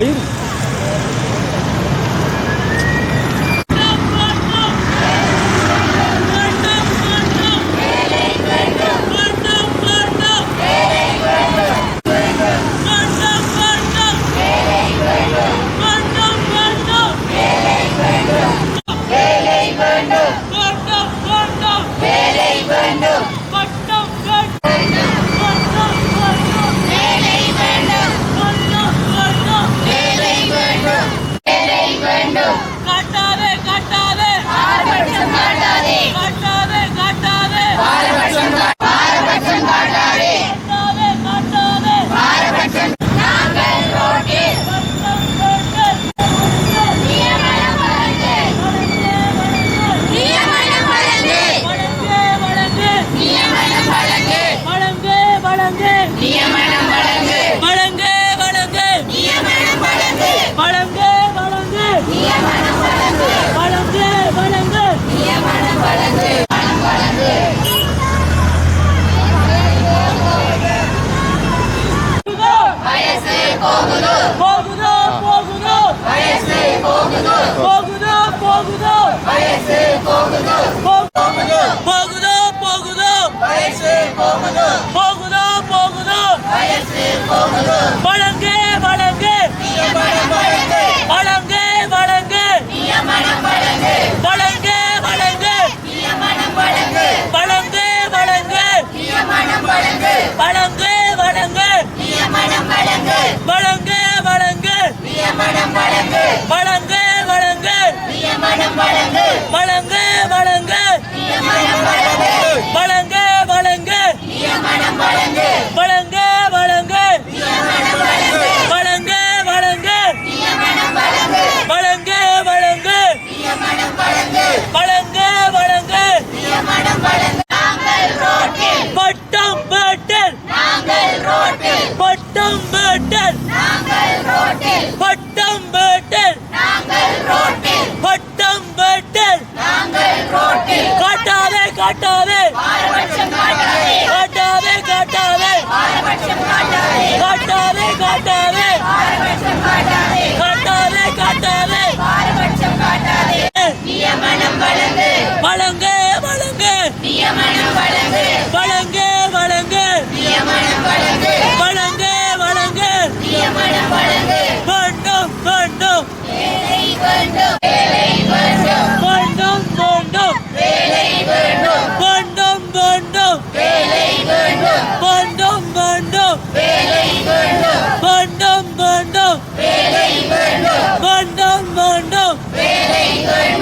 Ayun. பட்டம் battle பட்டம் battle பட்டம் பேட்டல் காட்டாதே காட்டாதே. காட்டாதே காட்டாதே. காட்டாதே காட்டாதே. காட்டாதே காட்டாதே.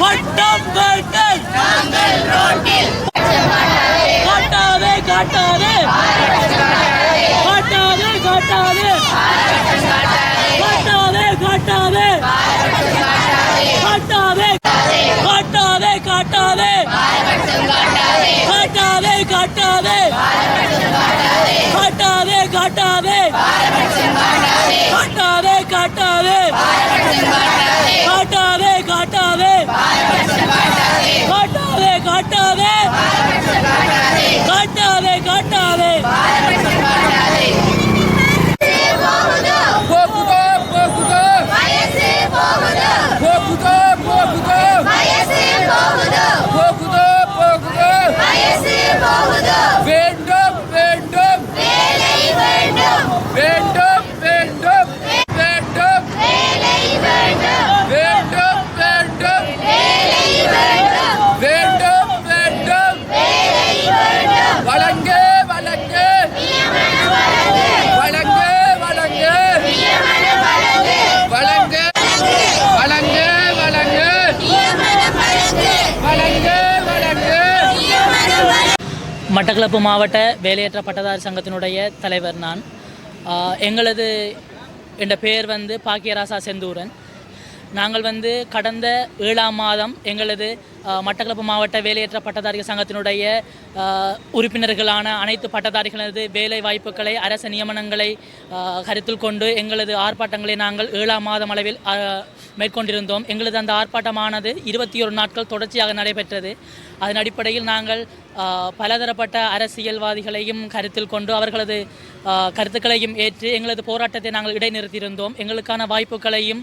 வட்டம் கட்டல் நாங்கள் ரோட்டில் காட்டாதே காட்டாதே காட்டாதே காட்டாதே காட்டாதே காட்டாதே காட்டாதே காட்டாதே காட்டாதே காட்டாதே காட்டாதே காட்டாதே காட்டாதே மட்டக்களப்பு மாவட்ட வேலையற்ற பட்டதாரி சங்கத்தினுடைய தலைவர் நான். எங்களது என்ற பெயர் வந்து பாக்கியராசா செந்தூரன். நாங்கள் வந்து கடந்த ஏழாம் மாதம் எங்களது மட்டக்களப்பு மாவட்ட வேலையற்ற பட்டதாரிகள் சங்கத்தினுடைய உறுப்பினர்களான அனைத்து பட்டதாரிகளது வேலை வாய்ப்புகளை அரச நியமனங்களை கருத்தில் கொண்டு எங்களது ஆர்ப்பாட்டங்களை நாங்கள் ஏழாம் மாதம் அளவில் மேற்கொண்டிருந்தோம். எங்களது அந்த ஆர்ப்பாட்டமானது இருபத்தி ஒரு நாட்கள் தொடர்ச்சியாக நடைபெற்றது. அதன் அடிப்படையில் நாங்கள் பலதரப்பட்ட அரசியல்வாதிகளையும் கருத்தில் கொண்டு அவர்களது கருத்துக்களையும் ஏற்று எங்களது போராட்டத்தை நாங்கள் இடைநிறுத்தியிருந்தோம். எங்களுக்கான வாய்ப்புகளையும்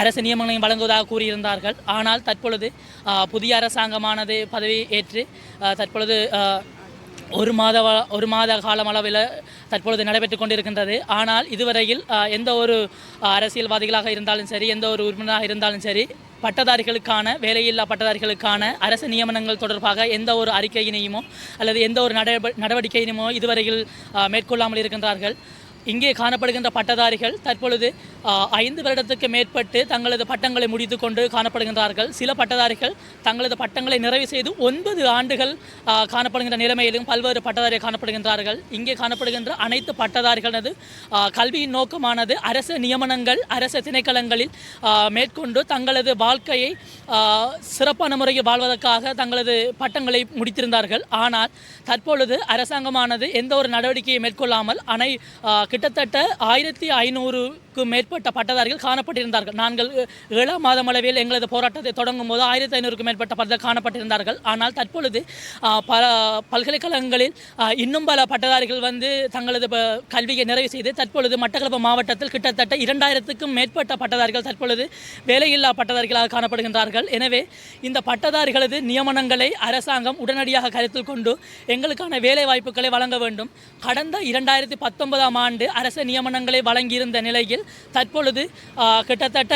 அரசு நியமனங்களையும் வழங்குவதாக கூறியிருந்தார்கள். ஆனால் தற்பொழுது புதிய அரசாங்கமானது பதவி ஏற்று தற்பொழுது ஒரு மாத ஒரு மாத காலம் அளவில் தற்பொழுது நடைபெற்று கொண்டிருக்கின்றது. ஆனால் இதுவரையில் எந்த ஒரு அரசியல்வாதிகளாக இருந்தாலும் சரி எந்த ஒரு உறுப்பினராக இருந்தாலும் சரி பட்டதாரிகளுக்கான வேலையில்லா பட்டதாரிகளுக்கான அரசு நியமனங்கள் தொடர்பாக எந்த ஒரு அறிக்கையினையுமோ அல்லது எந்த ஒரு நடவ நடவடிக்கையினுமோ இதுவரையில் மேற்கொள்ளாமல் இருக்கின்றார்கள். இங்கே காணப்படுகின்ற பட்டதாரிகள் தற்பொழுது ஐந்து வருடத்துக்கு மேற்பட்டு தங்களது பட்டங்களை முடித்து கொண்டு காணப்படுகின்றார்கள். சில பட்டதாரிகள் தங்களது பட்டங்களை நிறைவு செய்து ஒன்பது ஆண்டுகள் காணப்படுகின்ற நிலைமையிலும் பல்வேறு பட்டதாரிகள் காணப்படுகின்றார்கள். இங்கே காணப்படுகின்ற அனைத்து பட்டதாரிகளது கல்வியின் நோக்கமானது அரசு நியமனங்கள் அரசு திணைக்களங்களில் மேற்கொண்டு தங்களது வாழ்க்கையை சிறப்பான முறையில் வாழ்வதற்காக தங்களது பட்டங்களை முடித்திருந்தார்கள். ஆனால் தற்பொழுது அரசாங்கமானது எந்த ஒரு நடவடிக்கையை மேற்கொள்ளாமல் அனை கிட்டத்தட்ட ஆயிரத்தி ஐநூறு ஐநூறுக்கும் மேற்பட்ட பட்டதாரிகள் காணப்பட்டிருந்தார்கள். நாங்கள் ஏழாம் மாதம் அளவில் எங்களது போராட்டத்தை தொடங்கும் போது ஆயிரத்தி ஐநூறுக்கும் மேற்பட்ட பட்டதாரிகள் காணப்பட்டிருந்தார்கள். ஆனால் தற்பொழுது பல பல்கலைக்கழகங்களில் இன்னும் பல பட்டதாரிகள் வந்து தங்களது ப- கல்வியை நிறைவு செய்து தற்பொழுது மட்டக்களப்பு மாவட்டத்தில் கிட்டத்தட்ட இரண்டாயிரத்துக்கும் மேற்பட்ட பட்டதாரிகள் தற்பொழுது வேலையில்லா பட்டதாரிகளாக காணப்படுகின்றார்கள். எனவே இந்த பட்டதாரிகளது நியமனங்களை அரசாங்கம் உடனடியாக கருத்தில் கொண்டு எங்களுக்கான வேலை வாய்ப்புகளை வழங்க வேண்டும். கடந்த இரண்டாயிரத்தி பத்தொன்பதாம் ஆண்டு அரசு நியமனங்களை வழங்கியிருந்த நிலையில் தற்பொழுது கிட்டத்தட்ட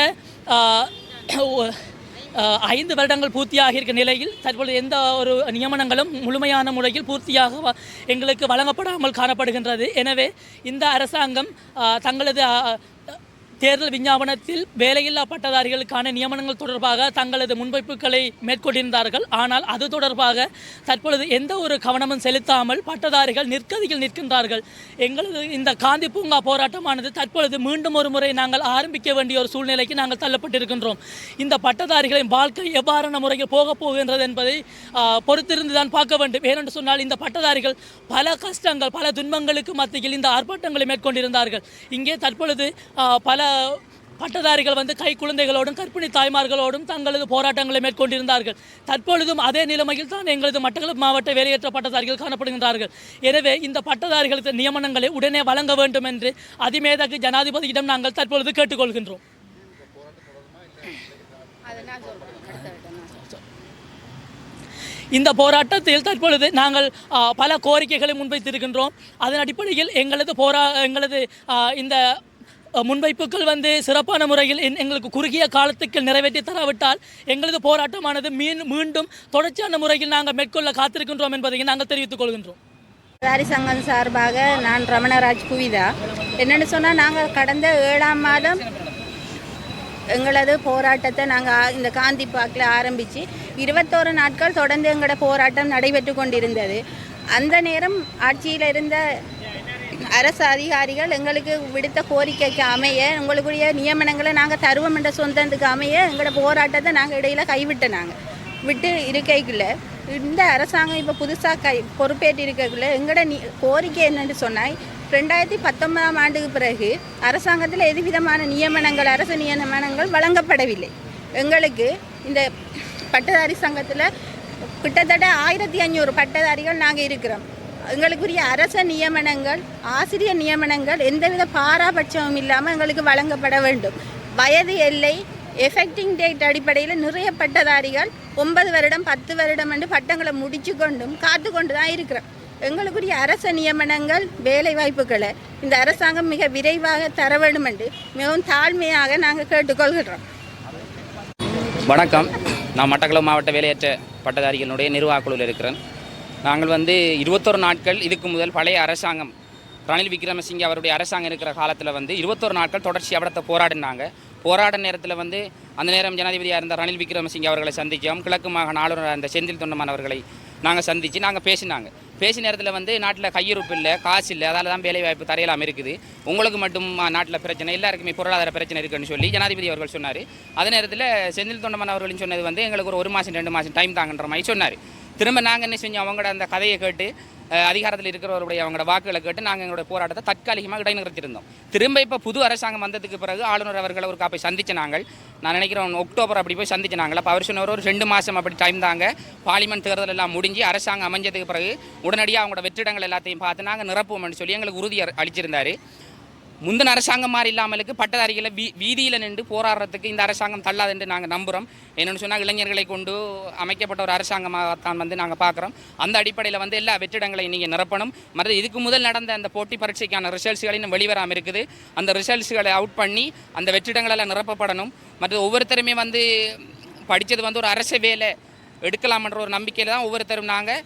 ஐந்து வருடங்கள் பூர்த்தியாக இருக்கிற நிலையில் தற்பொழுது எந்த ஒரு நியமனங்களும் முழுமையான முறையில் பூர்த்தியாக வ- எங்களுக்கு வழங்கப்படாமல் காணப்படுகின்றது. எனவே இந்த அரசாங்கம் தங்களது தேர்தல் விஞ்ஞாபனத்தில் வேலையில்லா பட்டதாரிகளுக்கான நியமனங்கள் தொடர்பாக தங்களது முன்வைப்புகளை மேற்கொண்டிருந்தார்கள். ஆனால் அது தொடர்பாக தற்பொழுது எந்த ஒரு கவனமும் செலுத்தாமல் பட்டதாரிகள் நிற்கதியில் நிற்கின்றார்கள். எங்களது இந்த காந்தி பூங்கா போராட்டமானது தற்பொழுது மீண்டும் ஒரு முறை நாங்கள் ஆரம்பிக்க வேண்டிய ஒரு சூழ்நிலைக்கு நாங்கள் தள்ளப்பட்டிருக்கின்றோம். இந்த பட்டதாரிகளின் வாழ்க்கை எவ்வாறான முறையில் போகப் போகின்றது என்பதை பொறுத்திருந்து தான் பார்க்க வேண்டும். ஏனென்று சொன்னால் இந்த பட்டதாரிகள் பல கஷ்டங்கள் பல துன்பங்களுக்கு மத்தியில் இந்த ஆர்ப்பாட்டங்களை மேற்கொண்டிருந்தார்கள். இங்கே தற்பொழுது பல பட்டதாரிகள் வந்து கை குழந்தைகளோடும் கற்பிணி தாய்மார்களோடும் தங்களது போராட்டங்களை மேற்கொண்டிருந்தார்கள். தற்பொழுதும் அதே நிலைமையில் தான் எங்களது மட்டக்களப்பு மாவட்ட வேலையற்ற பட்டதாரிகள் காணப்படுகின்றார்கள். எனவே இந்த பட்டதாரிகளுக்கு நியமனங்களை உடனே வழங்க வேண்டும் என்று அதிமேதகு ஜனாதிபதியிடம் நாங்கள் தற்பொழுது கேட்டுக்கொள்கின்றோம். இந்த போராட்டத்தில் தற்பொழுது நாங்கள் பல கோரிக்கைகளை முன்வைத்திருக்கின்றோம். அதன் அடிப்படையில் எங்களது போரா எங்களது இந்த முன்வைப்புகள் வந்து சிறப்பான முறையில் என்- எங்களுக்கு குறுகிய காலத்துக்கு நிறைவேற்றி தராவிட்டால் எங்களது போராட்டமானது மீன் மீண்டும் தொடர்ச்சியான முறையில் நாங்கள் மேற்கொள்ள காத்திருக்கின்றோம் என்பதை நாங்கள் தெரிவித்துக் கொள்கின்றோம். சாரி சங்கம் சார்பாக நான் ரமணராஜ் குவிதா என்னென்னு சொன்னால் நாங்கள் கடந்த ஏழாம் மாதம் எங்களது போராட்டத்தை நாங்கள் இந்த காந்தி பார்க்கில் ஆரம்பித்து இருபத்தோரு நாட்கள் தொடர்ந்து எங்களோட போராட்டம் நடைபெற்று கொண்டிருந்தது. அந்த நேரம் ஆட்சியில் இருந்த அரசு அதிகாரிகள் எங்களுக்கு விடுத்த கோரிக்கைக்கு அமைய உங்களுக்குரிய நியமனங்களை நாங்கள் தருவோம் என்ற சொந்தத்துக்கு அமைய எங்களோட போராட்டத்தை நாங்கள் இடையில கைவிட்ட நாங்கள் விட்டு இருக்கைக்குள்ள இந்த அரசாங்கம் இப்போ புதுசாக கை பொறுப்பேற்று இருக்கக்குள்ள எங்களோட நி கோரிக்கை என்னென்னு சொன்னால் ரெண்டாயிரத்தி பத்தொன்பதாம் ஆண்டுக்கு பிறகு அரசாங்கத்தில் எதுவிதமான நியமனங்கள் அரசு நியமனங்கள் வழங்கப்படவில்லை. எங்களுக்கு இந்த பட்டதாரி சங்கத்தில் கிட்டத்தட்ட ஆயிரத்தி ஐநூறு பட்டதாரிகள் நாங்கள் இருக்கிறோம். எங்களுக்குரிய அரச நியமனங்கள் ஆசிரியர் நியமனங்கள் எந்தவித பாராபட்சமும் இல்லாமல் எங்களுக்கு வழங்கப்பட வேண்டும். வயது எல்லை எஃபெக்டிங் டேட் அடிப்படையில் நிறைய பட்டதாரிகள் ஒன்பது வருடம் பத்து வருடம் என்று பட்டங்களை முடிச்சு கொண்டும் காத்து கொண்டு தான் இருக்கிறோம். எங்களுக்குரிய அரச நியமனங்கள் வேலை வாய்ப்புகளை இந்த அரசாங்கம் மிக விரைவாக தர வேண்டும் என்று மிகவும் தாழ்மையாக நாங்கள் கேட்டுக்கொள்கிறோம். வணக்கம். நான் மட்டக்களப்பு மாவட்ட வேலையற்ற பட்டதாரிகளுடைய நிர்வாக குழுவில் இருக்கிறேன். நாங்கள் வந்து இருபத்தொரு நாட்கள் இதுக்கு முதல் பழைய அரசாங்கம். ரணில் விக்ரமசிங்கே அவருடைய அரசாங்கம் இருக்கிற காலத்தில் வந்து இருபத்தொரு நாட்கள் தொடர்ச்சியாக அவரத்தை போராடினாங்க. போராட நேரத்தில் வந்து அந்த நேரம் ஜனாதிபதியாக இருந்த ரணில் விக்ரமசிங்கே அவர்களை சந்தித்தோம் கிழக்கு மாகாண ஆளுநர் அந்த செந்தில் தொண்டமான் அவர்களை நாங்கள் சந்தித்து நாங்கள் பேசினாங்க. பேசிய நேரத்தில் வந்து நாட்டில் கையிருப்பு இல்லை காசு இல்லை அதால் தான் வேலைவாய்ப்பு தரையெல்லாம் இருக்குது. உங்களுக்கு மட்டும் நாட்டில் பிரச்சனை எல்லாருக்குமே பொருளாதார பிரச்சனை இருக்குன்னு சொல்லி ஜனாதிபதி அவர்கள் சொன்னார். அதே நேரத்தில் செந்தில் தொண்டமன் அவர்களின் சொன்னது வந்து எங்களுக்கு ஒரு ஒரு மாதம் ரெண்டு மாதம் டைம் தாங்கன்ற மாதிரி சொன்னார். திரும்ப நாங்கள் என்ன செஞ்சோம்? அவங்களோட அந்த கதையை கேட்டு அதிகாரத்தில் இருக்கிறவருடைய அவங்களோட வாக்குகளை கேட்டு நாங்கள் எங்களுடைய போராட்டத்தை தற்காலிகமாக இடைநிறுத்தியிருந்தோம் திரும்ப இப்போ புது அரசாங்கம் வந்ததுக்கு பிறகு ஆளுநர் அவர்களை ஒரு போய் சந்திச்ச நாங்கள் நான் நினைக்கிறேன் அக்டோபர் அப்படி போய் சந்திச்ச நாங்கள். அப்போ அவர் சொன்னவர் ஒரு ரெண்டு மாதம் அப்படி டைம் தாங்க. பார்லிமெண்ட் தேர்தல் எல்லாம் முடிஞ்சு அரசாங்கம் அமைஞ்சதுக்கு பிறகு உடனடியாக அவங்களோட வெற்றிடங்கள் எல்லாத்தையும் பார்த்து நாங்கள் நிரப்புவோம்னு சொல்லி எங்களுக்கு உறுதி அளிச்சிருந்தார். முந்தின அரசாங்கம் மாதிரி இல்லாமலுக்கு பட்டதாரிகளை வீ வீதியில் நின்று போராடுறதுக்கு இந்த அரசாங்கம் தள்ளாது என்று நாங்கள் நம்புகிறோம் என்னென்னு சொன்னால் இளைஞர்களை கொண்டு அமைக்கப்பட்ட ஒரு அரசாங்கமாகத்தான் வந்து நாங்கள் பார்க்குறோம். அந்த அடிப்படையில் வந்து எல்லா வெற்றிடங்களையும் நீங்கள் நிரப்பணும். மற்ற இதுக்கு முதல் நடந்த அந்த போட்டி பரீட்சைக்கான ரிசல்ட்ஸ்களையும் இன்னும் வெளிவராமல் இருக்குது. அந்த ரிசல்ட்ஸ்களை அவுட் பண்ணி அந்த வெற்றிடங்களெல்லாம் நிரப்பப்படணும். மற்ற ஒவ்வொருத்தருமே வந்து படித்தது வந்து ஒரு அரசு வேலை. எடுக்கலாம்ன்ற ஒரு நம்பிக்கையில் தான் ஒவ்வொருத்தரும் நாங்கள்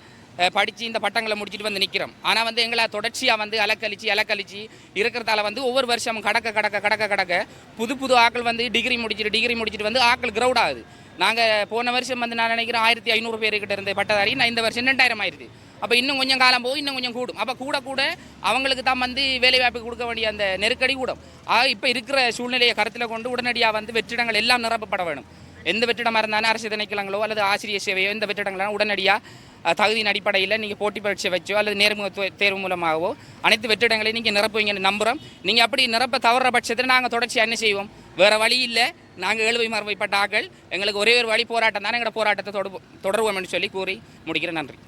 படித்து இந்த பட்டங்களை முடிச்சுட்டு வந்து நிற்கிறோம் ஆனால் வந்து எங்களை தொடர்ச்சியாக வந்து அலக்கழிச்சு அலக்கழிச்சு இருக்கிறதால வந்து ஒவ்வொரு வருஷமும் கடக்க கடக்க கடக்க கடக்க புது புது ஆட்கள் வந்து டிகிரி முடிச்சுட்டு டிகிரி முடிச்சுட்டு வந்து ஆக்கள் க்ரௌட் ஆகுது. நாங்கள் போன வருஷம் வந்து நான் நினைக்கிறேன் ஆயிரத்தி ஐநூறு பேருக்கிட்ட இருந்த பட்டதாரி நான் இந்த வருஷம் ரெண்டாயிரம் ஆயிடுது அப்போ இன்னும் கொஞ்சம் காலம் போகும் இன்னும் கொஞ்சம் கூடும். அப்போ கூட கூட அவங்களுக்கு தான் வந்து வேலைவாய்ப்பு கொடுக்க வேண்டிய அந்த நெருக்கடி கூடும். ஆக இப்போ இருக்கிற சூழ்நிலையை கருத்தில் கொண்டு உடனடியாக வந்து வெற்றிடங்கள் எல்லாம் நிரப்பப்பட வேணும். எந்த வெற்றிடமாக இருந்தாலும் அரசு திணைக்களங்களோ அல்லது ஆசிரியர் சேவையோ எந்த வெற்றிடங்களும் உடனடியாக தகுதியின் அடிப்படையில் நீங்கள் போட்டி பரீட்சை வச்சோ அல்லது நேர்முக தேர்வு மூலமாகவோ அனைத்து வெற்றிடங்களையும் நீங்கள் நிரப்புவீங்கன்னு நம்புகிறோம் நீங்கள் அப்படி நிரப்ப தவற பட்சத்தில் நாங்கள் தொடர்ச்சி என்ன செய்வோம்? வேறு வழி இல்லை. நாங்கள் ஏழ்வை மறுவைப்பட்ட ஆக்கள் எங்களுக்கு ஒரே ஒரு வழி போராட்டம் தானே. எங்களோட போராட்டத்தை தொடர்வோம் என்று சொல்லி கூறி முடிக்கிறேன். நன்றி.